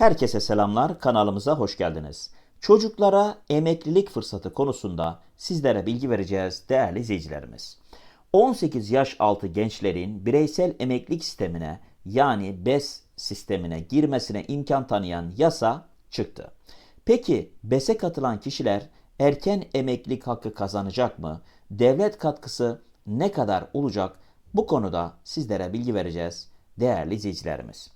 Herkese selamlar, kanalımıza hoş geldiniz. Çocuklara emeklilik fırsatı konusunda sizlere bilgi vereceğiz değerli izleyicilerimiz. 18 yaş altı gençlerin bireysel emeklilik sistemine yani BES sistemine girmesine imkan tanıyan yasa çıktı. Peki BES'e katılan kişiler erken emeklilik hakkı kazanacak mı? Devlet katkısı ne kadar olacak? Bu konuda sizlere bilgi vereceğiz değerli izleyicilerimiz.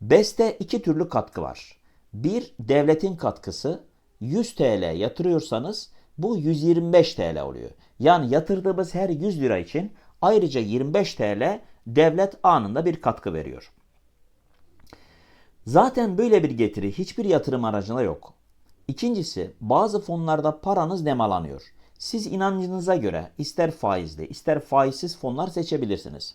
BES'te iki türlü katkı var. Bir devletin katkısı 100 TL yatırıyorsanız bu 125 TL oluyor. Yani yatırdığımız her 100 lira için ayrıca 25 TL devlet anında bir katkı veriyor. Zaten böyle bir getiri hiçbir yatırım aracında yok. İkincisi bazı fonlarda paranız nemalanıyor. Siz inancınıza göre ister faizli ister faizsiz fonlar seçebilirsiniz.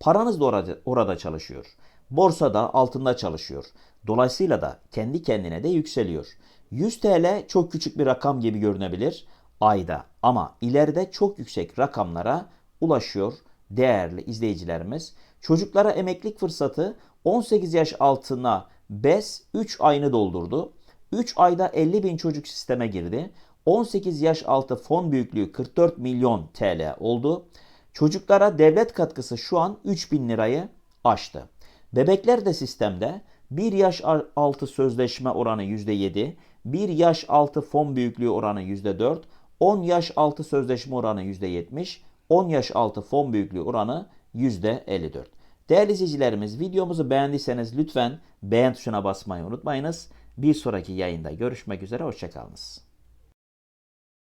Paranız da orada, orada çalışıyor. Borsada altında çalışıyor. Dolayısıyla da kendi kendine de yükseliyor. 100 TL çok küçük bir rakam gibi görünebilir ayda ama ileride çok yüksek rakamlara ulaşıyor değerli izleyicilerimiz. Çocuklara emeklilik fırsatı 18 yaş altına BES 3 ayını doldurdu. 3 ayda 50 bin çocuk sisteme girdi. 18 yaş altı fon büyüklüğü 44 milyon TL oldu. Çocuklara devlet katkısı şu an 3 bin lirayı aştı. Bebekler de sistemde 1 yaş altı sözleşme oranı %7, 1 yaş altı fon büyüklüğü oranı %4, 10 yaş altı sözleşme oranı %70, 10 yaş altı fon büyüklüğü oranı %54. Değerli izleyicilerimiz videomuzu beğendiyseniz lütfen beğen tuşuna basmayı unutmayınız. Bir sonraki yayında görüşmek üzere, hoşçakalınız.